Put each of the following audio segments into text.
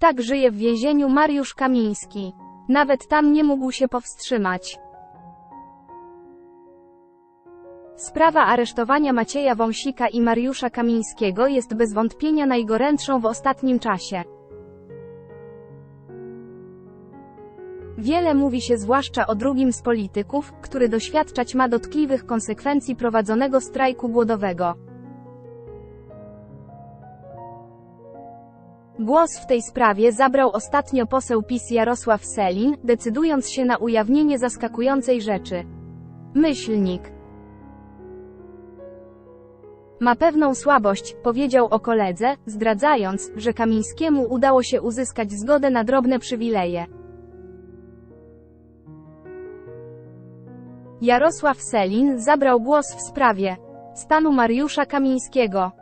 Tak żyje w więzieniu Mariusz Kamiński. Nawet tam nie mógł się powstrzymać. Sprawa aresztowania Macieja Wąsika i Mariusza Kamińskiego jest bez wątpienia najgorętszą w ostatnim czasie. Wiele mówi się zwłaszcza o drugim z polityków, który doświadczać ma dotkliwych konsekwencji prowadzonego strajku głodowego. Głos w tej sprawie zabrał ostatnio poseł PiS Jarosław Selin, decydując się na ujawnienie zaskakującej rzeczy. Myślnik. Ma pewną słabość, powiedział o koledze, zdradzając, że Kamińskiemu udało się uzyskać zgodę na drobne przywileje. Jarosław Selin zabrał głos w sprawie stanu Mariusza Kamińskiego.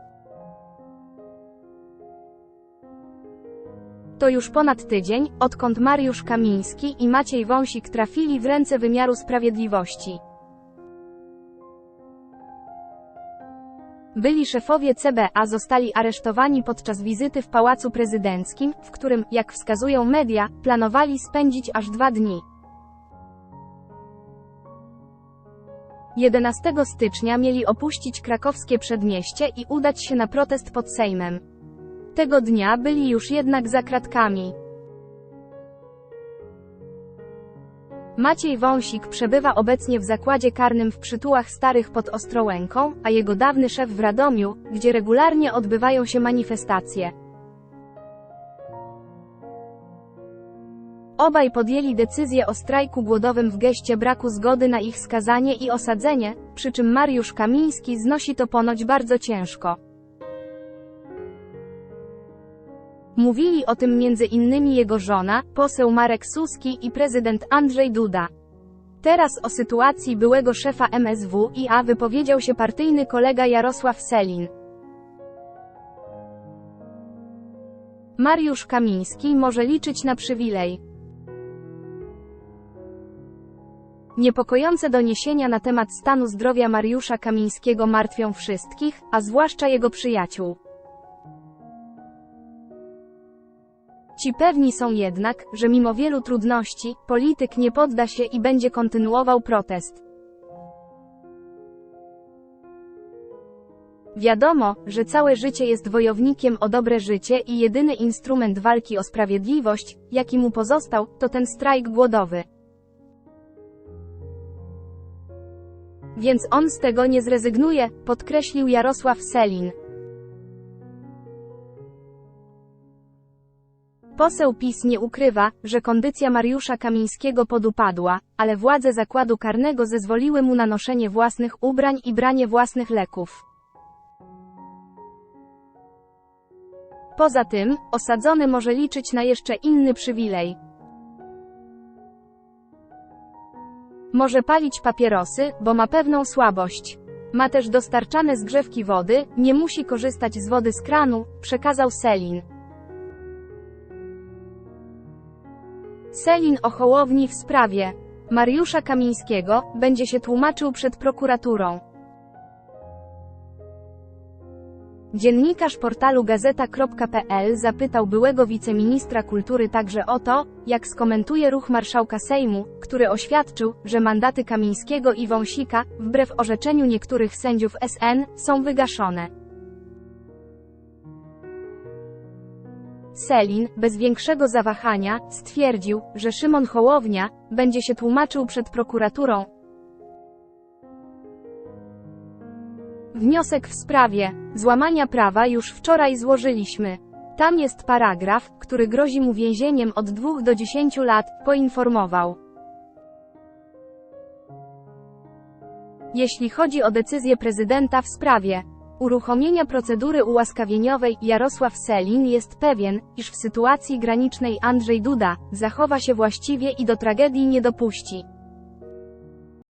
To już ponad tydzień, odkąd Mariusz Kamiński i Maciej Wąsik trafili w ręce wymiaru sprawiedliwości. Byli szefowie CBA zostali aresztowani podczas wizyty w Pałacu Prezydenckim, w którym, jak wskazują media, planowali spędzić aż dwa dni. 11 stycznia mieli opuścić krakowskie przedmieście i udać się na protest pod Sejmem. Tego dnia byli już jednak za kratkami. Maciej Wąsik przebywa obecnie w zakładzie karnym w Przytułach Starych pod Ostrołęką, a jego dawny szef w Radomiu, gdzie regularnie odbywają się manifestacje. Obaj podjęli decyzję o strajku głodowym w geście braku zgody na ich skazanie i osadzenie, przy czym Mariusz Kamiński znosi to ponoć bardzo ciężko. Mówili o tym między innymi jego żona, poseł Marek Suski i prezydent Andrzej Duda. Teraz o sytuacji byłego szefa MSWiA wypowiedział się partyjny kolega Jarosław Selin. Mariusz Kamiński może liczyć na przywilej. Niepokojące doniesienia na temat stanu zdrowia Mariusza Kamińskiego martwią wszystkich, a zwłaszcza jego przyjaciół. Ci pewni są jednak, że mimo wielu trudności, polityk nie podda się i będzie kontynuował protest. Wiadomo, że całe życie jest wojownikiem o dobre życie i jedyny instrument walki o sprawiedliwość, jaki mu pozostał, to ten strajk głodowy. Więc on z tego nie zrezygnuje, podkreślił Jarosław Selin. Poseł PiS nie ukrywa, że kondycja Mariusza Kamińskiego podupadła, ale władze zakładu karnego zezwoliły mu na noszenie własnych ubrań i branie własnych leków. Poza tym, osadzony może liczyć na jeszcze inny przywilej. Może palić papierosy, bo ma pewną słabość. Ma też dostarczane zgrzewki wody, nie musi korzystać z wody z kranu, przekazał Selin. Selin o Hołowni w sprawie Mariusza Kamińskiego będzie się tłumaczył przed prokuraturą. Dziennikarz portalu gazeta.pl zapytał byłego wiceministra kultury także o to, jak skomentuje ruch marszałka Sejmu, który oświadczył, że mandaty Kamińskiego i Wąsika, wbrew orzeczeniu niektórych sędziów SN, są wygaszone. Selin, bez większego zawahania, stwierdził, że Szymon Hołownia będzie się tłumaczył przed prokuraturą. Wniosek w sprawie złamania prawa już wczoraj złożyliśmy. Tam jest paragraf, który grozi mu więzieniem od 2 do 10 lat, poinformował. Jeśli chodzi o decyzję prezydenta w sprawie uruchomienia procedury ułaskawieniowej, Jarosław Selin jest pewien, iż w sytuacji granicznej Andrzej Duda zachowa się właściwie i do tragedii nie dopuści.